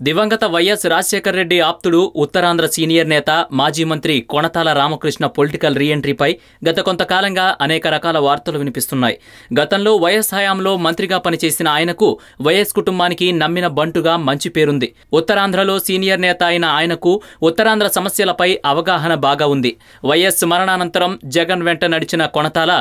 దివంగత వైఎస్ రాజశేఖర రెడ్డి ఆప్తుడు ఉత్తరాంధ్ర సీనియర్ నేత మాజీ మంత్రి కొణతాల రామకృష్ణ పొలిటికల్ రీఎంట్రీపై గత కొంతకాలంగా అనేక రకాల వార్తలు వినిపిస్తున్నాయి. గతంలో వైఎస్ హయాంలో మంత్రిగా పనిచేసిన ఆయనకు వైఎస్ కుటుంబానికి నమ్మిన బంటుగా మంచి పేరుంది. ఉత్తరాంధ్రలో సీనియర్ నేత అయిన ఆయనకు ఉత్తరాంధ్ర సమస్యలపై అవగాహన బాగా ఉంది. వైఎస్ మరణానంతరం జగన్ వెంట నడిచిన కొణతాల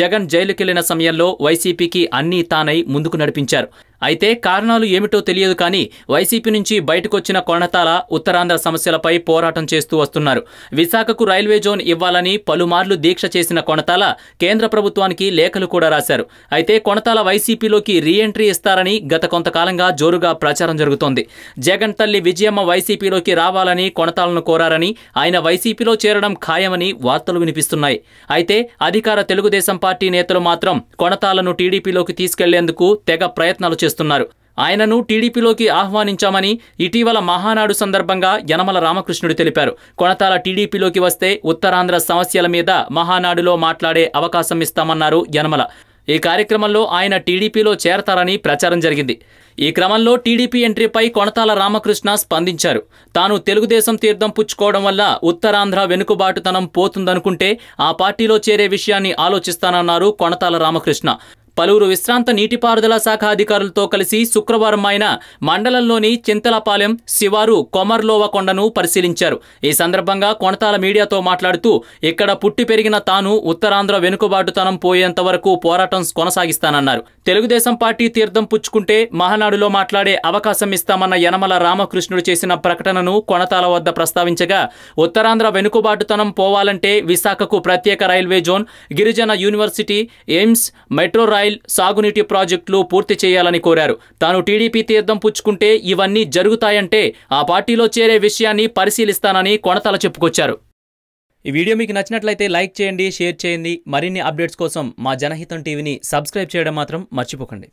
జగన్ జైలుకెళ్ళిన సమయంలో వైసీపీకి అన్నీ తానై ముందుకు నడిపించారు. అయితే కారణాలు ఏమిటో తెలియదు కానీ వైసీపీ నుంచి బయటకొచ్చిన కొణతాల ఉత్తరాంధ్ర సమస్యలపై పోరాటం చేస్తూ వస్తున్నారు. విశాఖకు రైల్వే జోన్ ఇవ్వాలని పలుమార్లు దీక్ష చేసిన కొణతాల కేంద్ర ప్రభుత్వానికి లేఖలు కూడా రాశారు. అయితే కొణతాల వైసీపీలోకి రీఎంట్రీ ఇస్తారని గత కొంతకాలంగా జోరుగా ప్రచారం జరుగుతోంది. జగన్ తల్లి విజయమ్మ వైసీపీలోకి రావాలని కొణతాలను కోరారని ఆయన వైసీపీలో చేరడం ఖాయమని వార్తలు వినిపిస్తున్నాయి. అయితే అధికార తెలుగుదేశం పార్టీ నేతలు మాత్రం కొణతాలను టీడీపీలోకి తీసుకెళ్ళేందుకు తెగ ప్రయత్నాలు చేస్తున్నారు. ఆయనను టీడీపీలోకి ఆహ్వానించామని ఇటీవల మహానాడు సందర్భంగా యనమల రామకృష్ణుడు తెలిపారు. కొణతాల టీడీపీలోకి వస్తే ఉత్తరాంధ్ర సమస్యల మీద మహానాడులో మాట్లాడే అవకాశం ఇస్తామన్నారు యనమల. ఈ కార్యక్రమంలో ఆయన టీడీపీలో చేరతారని ప్రచారం జరిగింది. ఈ క్రమంలో టీడీపీ ఎంట్రీపై కొణతాల రామకృష్ణ స్పందించారు. తాను తెలుగుదేశం తీర్థం పుచ్చుకోవడం వల్ల ఉత్తరాంధ్ర వెనుకబాటుతనం పోతుందనుకుంటే ఆ పార్టీలో చేరే విషయాన్ని ఆలోచిస్తానన్నారు కొణతాల రామకృష్ణ. పలువురు విశ్రాంత నీటిపారుదల శాఖ అధికారులతో కలిసి శుక్రవారం ఆయన మండలంలోని చింతలపాలెం శివారు కొమర్లోవ కొండను పరిశీలించారు. ఈ సందర్భంగా కొణతాల మీడియాతో మాట్లాడుతూ ఇక్కడ పుట్టి పెరిగిన తాను ఉత్తరాంధ్ర వెనుకబాటుతనం పోయేంత వరకు పోరాటం కొనసాగిస్తానన్నారు. తెలుగుదేశం పార్టీ తీర్థం పుచ్చుకుంటే మహానాడులో మాట్లాడే అవకాశం ఇస్తామన్న యనమల రామకృష్ణుడు చేసిన ప్రకటనను కొణతాల వద్ద ప్రస్తావించగా ఉత్తరాంధ్ర వెనుకబాటుతనం పోవాలంటే విశాఖకు ప్రత్యేక రైల్వే జోన్ గిరిజన యూనివర్సిటీ ఎయిమ్స్ మెట్రో రైల్ సాగునీటి ప్రాజెక్టులు పూర్తి చేయాలని కోరారు. తాను టీడీపీ తీర్థం పుచ్చుకుంటే ఇవన్నీ జరుగుతాయంటే ఆ పార్టీలో చేరే విషయాన్ని పరిశీలిస్తానని కొణతాల చెప్పుకొచ్చారు. ఈ వీడియో మీకు నచ్చినట్లయితే లైక్ చేయండి షేర్ చేయండి. మరిన్ని అప్డేట్స్ కోసం మా జనహితం టీవీని సబ్స్క్రైబ్ చేయడం మాత్రం మర్చిపోకండి.